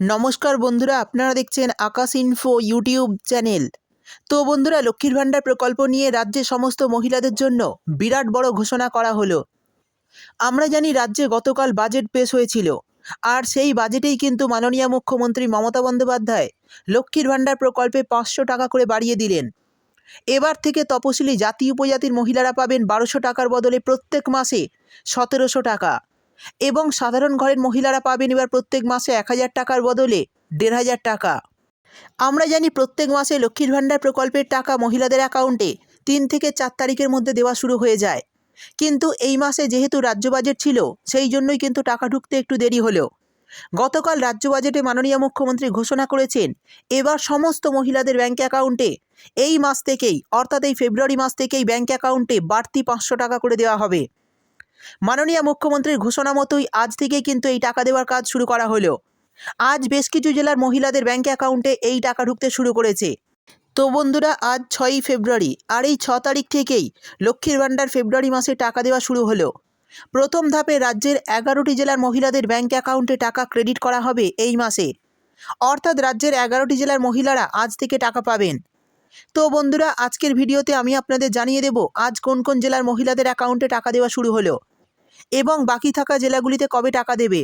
নমস্কার বন্ধুরা, আপনারা দেখছেন আকাশ ইনফো ইউটিউব চ্যানেল তো বন্ধুরা, লক্ষ্মীর ভাণ্ডার প্রকল্প নিয়ে রাজ্যের সমস্ত মহিলাদের জন্য বিরাট বড় ঘোষণা করা হলো। আমরা জানি রাজ্যে গতকাল বাজেট পেশ হয়েছিল, আর সেই বাজেটেই কিন্তু মাননীয় মুখ্যমন্ত্রী মমতা বন্দ্যোপাধ্যায় লক্ষ্মীর ভাণ্ডার প্রকল্পে পাঁচশো টাকা করে বাড়িয়ে দিলেন। এবার থেকে তপশিলি জাতি উপজাতির মহিলারা পাবেন বারোশো টাকার বদলে প্রত্যেক মাসে সতেরোশো টাকা। এবং সাধারণ ঘরের মহিলারা পাবেন এবার প্রত্যেক মাসে এক হাজার টাকার বদলে দেড় হাজার টাকা। আমরা জানি প্রত্যেক মাসে লক্ষ্মীর ভাণ্ডার প্রকল্পের টাকা মহিলাদের অ্যাকাউন্টে তিন থেকে চার তারিখের মধ্যে দেওয়া শুরু হয়ে যায়। কিন্তু এই মাসে যেহেতু রাজ্য বাজেট ছিল, সেই জন্যই কিন্তু টাকা ঢুকতে একটু দেরি হলো গতকাল রাজ্য বাজেটে মাননীয় মুখ্যমন্ত্রী ঘোষণা করেছেন, এবার সমস্ত মহিলাদের ব্যাঙ্ক অ্যাকাউন্টে এই মাস থেকেই, অর্থাৎ এই ফেব্রুয়ারি মাস থেকেই ব্যাঙ্ক অ্যাকাউন্টে বাড়তি পাঁচশো টাকা করে দেওয়া হবে। মাননীয় মুখ্যমন্ত্রীর ঘোষণা মতোই আজ থেকে কিন্তু এই টাকা দেওয়ার কাজ শুরু করা হলো। আজ বেশ কিছু জেলার মহিলাদের ব্যাঙ্ক অ্যাকাউন্টে এই টাকা ঢুকতে শুরু করেছে। তো বন্ধুরা, আজ ছয়ই ফেব্রুয়ারি আর এই ছ তারিখ থেকেই লক্ষ্মীর ভাণ্ডার ফেব্রুয়ারি মাসে টাকা দেওয়া শুরু হলো। প্রথম ধাপে রাজ্যের এগারোটি জেলার মহিলাদের ব্যাঙ্ক অ্যাকাউন্টে টাকা ক্রেডিট করা হবে এই মাসে। অর্থাৎ রাজ্যের এগারোটি জেলার মহিলারা আজ থেকে টাকা পাবেন। তো বন্ধুরা, আজকের ভিডিওতে আমি আপনাদের জানিয়ে দেব আজ কোন কোন জেলার মহিলাদের অ্যাকাউন্টে টাকা দেওয়া শুরু হলো। এবং বাকি থাকা জেলাগুলিতে কবে টাকা দেবে?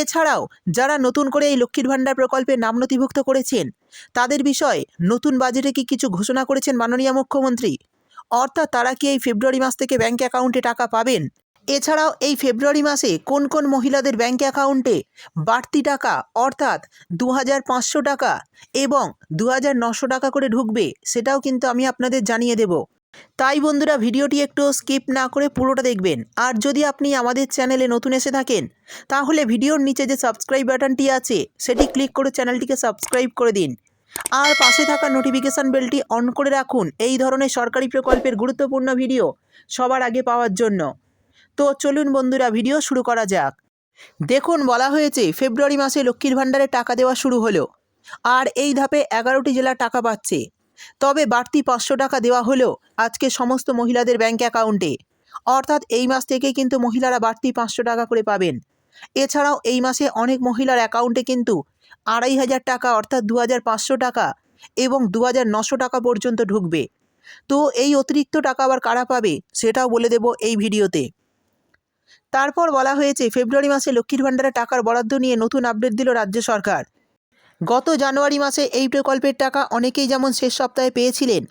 এছাড়াও, যারা নতুন করে এই লক্ষ্মীর ভাণ্ডার প্রকল্পে নাম নথিভুক্ত করেছেন, তাদের বিষয়ে নতুন বাজেটে কি কিছু ঘোষণা করেছেন মাননীয় মুখ্যমন্ত্রী? অর্থাৎ তারা কি এই ফেব্রুয়ারি মাস থেকে ব্যাঙ্ক অ্যাকাউন্টে টাকা পাবেন? এছাড়াও, এই ফেব্রুয়ারি মাসে কোন কোন মহিলাদের ব্যাঙ্ক অ্যাকাউন্টে বাড়তি টাকা, অর্থাৎ দু হাজার পাঁচশো টাকা এবং দু টাকা করে ঢুকবে, সেটাও কিন্তু আমি আপনাদের জানিয়ে দেব। তাই বন্ধুরা ভিডিওটি একটু স্কিপ না করে পুরোটা দেখবেন। আর যদি আপনি আমাদের চ্যানেলে নতুন এসে থাকেন, তাহলে ভিডিওর নিচে যে সাবস্ক্রাইব বাটনটি আছে, সেটি ক্লিক করে চ্যানেলটিকে সাবস্ক্রাইব করে দিন। আর পাশে থাকা নোটিফিকেশান বেলটি অন করে রাখুন। এই ধরনের সরকারি প্রকল্পের গুরুত্বপূর্ণ ভিডিও সবার আগে পাওয়ার জন্য। তো চলুন বন্ধুরা, ভিডিও শুরু করা যাক। দেখুন, বলা হয়েছে, ফেব্রুয়ারি মাসে লক্ষ্মীর ভাণ্ডারে টাকা দেওয়া শুরু হলো। আর এই ধাপে এগারোটি জেলা টাকা পাচ্ছে। তবে বাড়তি পাঁচশো টাকা দেওয়া হলো আজকে সমস্ত মহিলাদের ব্যাঙ্ক অ্যাকাউন্টে। অর্থাৎ এই মাস থেকে কিন্তু মহিলারা বাড়তি পাঁচশো টাকা করে পাবেন। এছাড়াও এই মাসে অনেক মহিলার অ্যাকাউন্টে কিন্তু আড়াই হাজার টাকা অর্থাৎ দু হাজার পাঁচশো টাকা এবং দু টাকা পর্যন্ত ঢুকবে। তো এই অতিরিক্ত টাকা আবার কারা পাবে সেটাও বলে দেব এই ভিডিওতে। তারপর বলা হয়েছে, ফেব্রুয়ারি মাসে লক্ষ্মীর ভাণ্ডারে টাকার বরাদ্দ নিয়ে নতুন আপডেট দিল রাজ্য সরকার। গত জানুয়ারি মাসে এই প্রকল্পের টাকা অনেকেই যেমন শেষ সপ্তাহে পেয়েছিলেন,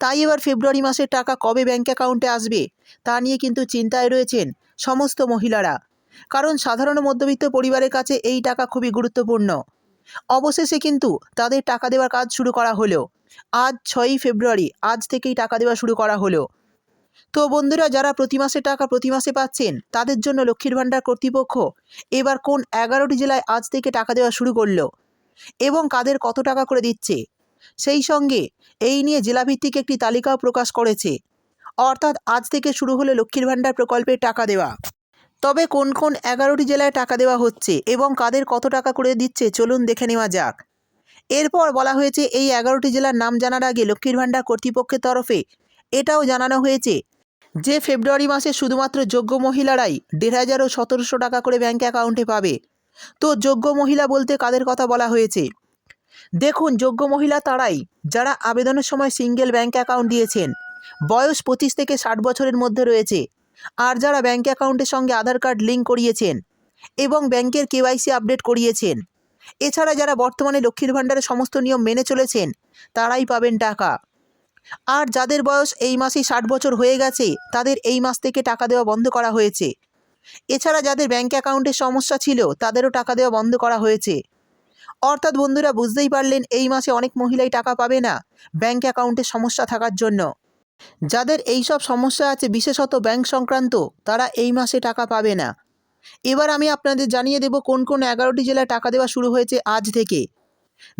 তাই এবার ফেব্রুয়ারি মাসের টাকা কবে ব্যাঙ্ক অ্যাকাউন্টে আসবে, তা নিয়ে কিন্তু চিন্তায় রয়েছেন সমস্ত মহিলারা। কারণ সাধারণ মধ্যবিত্ত পরিবারের কাছে এই টাকা খুবই গুরুত্বপূর্ণ। অবশেষে কিন্তু তাদের টাকা দেওয়ার কাজ শুরু করা হলো। আজ ছয়ই ফেব্রুয়ারি, আজ থেকেই টাকা দেওয়া শুরু করা হলো। তো বন্ধুরা, যারা প্রতি মাসে টাকা প্রতি মাসে পাচ্ছেন, তাদের জন্য লক্ষ্মীর ভাণ্ডার কর্তৃপক্ষ এবার কোন এগারোটি জেলায় আজ থেকে টাকা দেওয়া শুরু করল? এবং কাদের কত টাকা করে দিচ্ছে? সেই সঙ্গে এই নিয়ে জেলাভিত্তিক একটি তালিকাও প্রকাশ করেছে। অর্থাৎ আজ থেকে শুরু হলো লক্ষ্মীর ভাণ্ডার প্রকল্পের টাকা দেওয়া। তবে কোন কোন এগারোটি জেলায় টাকা দেওয়া হচ্ছে এবং কাদের কত টাকা করে দিচ্ছে চলুন দেখে নেওয়া যাক। এরপর বলা হয়েছে এই এগারোটি জেলার নাম জানার আগে লক্ষ্মীর ভাণ্ডার কর্তৃপক্ষের তরফে এটাও জানানো হয়েছে যে ফেব্রুয়ারি মাসে শুধুমাত্র যোগ্য মহিলারাই দেড় হাজার ও সতেরোশো টাকা করে ব্যাঙ্ক অ্যাকাউন্টে পাবে। তো যোগ্য মহিলা বলতে কাদের কথা বলা হয়েছে? দেখুন, যোগ্য মহিলা তারাই, যারা আবেদনের সময় সিঙ্গেল ব্যাঙ্ক অ্যাকাউন্ট দিয়েছেন। বয়স পঁচিশ থেকে ষাট বছরের মধ্যে রয়েছে। আর যারা ব্যাঙ্ক অ্যাকাউন্টের সঙ্গে আধার কার্ড লিঙ্ক করিয়েছেন এবং ব্যাংকের কেওয়াইসি আপডেট করিয়েছেন। এছাড়া যারা বর্তমানে লক্ষ্মীর ভাণ্ডারের সমস্ত নিয়ম মেনে চলেছেন, তারাই পাবেন টাকা। আর যাদের বয়স এই মাসেই ষাট বছর হয়ে গেছে, তাদের এই মাস থেকে টাকা দেওয়া বন্ধ করা হয়েছে। এছাড়া যাদের ব্যাঙ্ক অ্যাকাউন্টের সমস্যা ছিল, তাদেরও টাকা দেওয়া বন্ধ করা হয়েছে। অর্থাৎ বন্ধুরা, বুঝতেই পারলেন, এই মাসে অনেক মহিলাই টাকা পাবে না ব্যাঙ্ক অ্যাকাউন্টের সমস্যা থাকার জন্য। যাদের এই সব সমস্যা আছে, বিশেষত ব্যাংক সংক্রান্ত, তারা এই মাসে টাকা পাবে না। এবার আমি আপনাদের জানিয়ে দেব কোন কোন এগারোটি জেলায় টাকা দেওয়া শুরু হয়েছে আজ থেকে।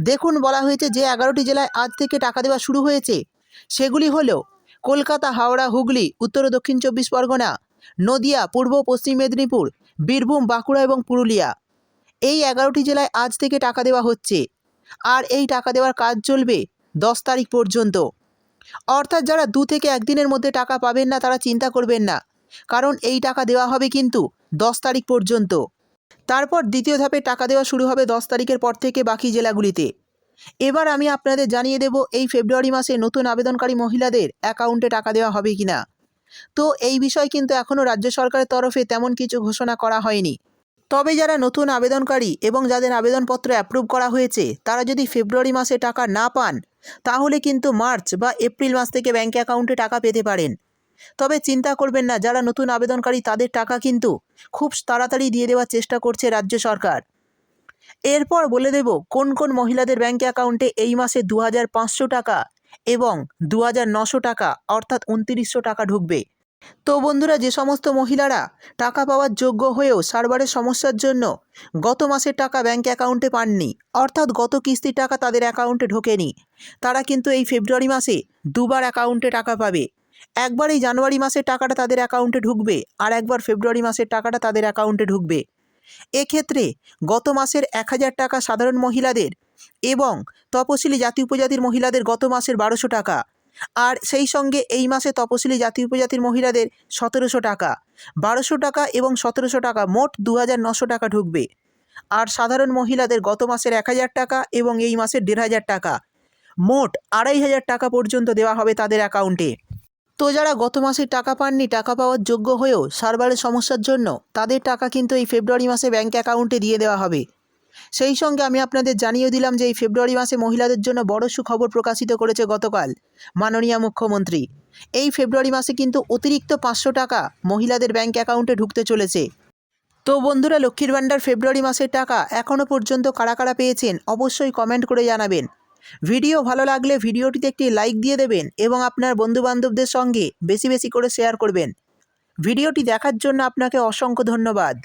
দেখুন, বলা হয়েছে যে এগারোটি জেলায় আজ থেকে টাকা দেওয়া শুরু হয়েছে। সেগুলি হলো, কলকাতা, হাওড়া, হুগলি, উত্তর দক্ষিণ চব্বিশ পরগনা নদিয়া, পূর্ব, পশ্চিম মেদিনীপুর, বীরভূম, বাঁকুড়া এবং পুরুলিয়া। এই এগারোটি জেলায় আজ থেকে টাকা দেওয়া হচ্ছে। আর এই টাকা দেওয়ার কাজ চলবে দশ তারিখ পর্যন্ত। অর্থাৎ যারা দু থেকে একদিনের মধ্যে টাকা পাবেন না, তারা চিন্তা করবেন না। কারণ এই টাকা দেওয়া হবে কিন্তু দশ তারিখ পর্যন্ত। তারপর দ্বিতীয় ধাপে টাকা দেওয়া শুরু হবে দশ তারিখের পর থেকে বাকি জেলাগুলিতে। এবার আমি আপনাদের জানিয়ে দেব, এই ফেব্রুয়ারি মাসে নতুন আবেদনকারী মহিলাদের অ্যাকাউন্টে টাকা দেওয়া হবে কি না তো এই বিষয় কিন্তু এখনও রাজ্য সরকারের তরফে তেমন কিছু ঘোষণা করা হয়নি। তবে যারা নতুন আবেদনকারী এবং যাদের আবেদনপত্র অ্যাপ্রুভ করা হয়েছে, তারা যদি ফেব্রুয়ারি মাসে টাকা না পান, তাহলে কিন্তু মার্চ বা এপ্রিল মাস থেকে ব্যাঙ্ক অ্যাকাউন্টে টাকা পেতে পারেন। তবে চিন্তা করবেন না, যারা নতুন আবেদনকারী তাদের টাকা কিন্তু খুব তাড়াতাড়ি দিয়ে দেওয়ার চেষ্টা করছে রাজ্য সরকার। এরপর বলে দেব, কোন কোন মহিলাদের ব্যাঙ্ক অ্যাকাউন্টে এই মাসে দু হাজার পাঁচশো টাকা এবং দু হাজার নশো টাকা, অর্থাৎ উনতিরিশশো টাকা ঢুকবে। তো বন্ধুরা, যে সমস্ত মহিলারা টাকা পাওয়ার যোগ্য হয়েও সার্ভারের সমস্যার জন্য গত মাসের টাকা ব্যাঙ্ক অ্যাকাউন্টে পাননি, অর্থাৎ গত কিস্তির টাকা তাদের অ্যাকাউন্টে ঢোকেনি, তারা কিন্তু এই ফেব্রুয়ারি মাসে দুবার অ্যাকাউন্টে টাকা পাবে। একবার এই জানুয়ারি মাসের টাকাটা তাদের অ্যাকাউন্টে ঢুকবে আর একবার ফেব্রুয়ারি মাসের টাকাটা তাদের অ্যাকাউন্টে ঢুকবে। এক্ষেত্রে গত মাসের এক হাজার টাকা সাধারণ মহিলাদের এবং তপশিলি জাতি উপজাতির মহিলাদের গত মাসের বারোশো টাকা। আর সেই সঙ্গে এই মাসে তপশিলি জাতি উপজাতির মহিলাদের সতেরোশো টাকা। বারোশো টাকা এবং সতেরোশো টাকা মোট দু হাজার নশো টাকা ঢুকবে। আর সাধারণ মহিলাদের গত মাসের এক হাজার টাকা এবং এই মাসের দেড় হাজার টাকা। মোট আড়াই হাজার টাকা পর্যন্ত দেওয়া হবে তাদের অ্যাকাউন্টে। তো যারা গত মাসে টাকা পাননি, টাকা পাওয়ার যোগ্য হয়েও সার্ভারের সমস্যার জন্য তাদের টাকা কিন্তু এই ফেব্রুয়ারি মাসে ব্যাঙ্ক অ্যাকাউন্টে দিয়ে দেওয়া হবে। সেই সঙ্গে আমি আপনাদের জানিয়ে দিলাম যে এই ফেব্রুয়ারি মাসে মহিলাদের জন্য বড় সুখবর প্রকাশিত করেছে গতকাল, মাননীয় মুখ্যমন্ত্রী। এই ফেব্রুয়ারি মাসে কিন্তু অতিরিক্ত পাঁচশো টাকা মহিলাদের ব্যাঙ্ক অ্যাকাউন্টে ঢুকতে চলেছে। তো বন্ধুরা, লক্ষ্মীর ভাণ্ডার ফেব্রুয়ারি মাসের টাকা এখনও পর্যন্ত কারা কারা পেয়েছেন অবশ্যই কমেন্ট করে জানাবেন। ভিডিও ভালো লাগলে ভিডিওটিতে একটি লাইক দিয়ে দেবেন এবং আপনার বন্ধুবান্ধবদের সঙ্গে বেশি বেশি করে শেয়ার করবেন। ভিডিওটি দেখার জন্য আপনাকে অসংখ্য ধন্যবাদ।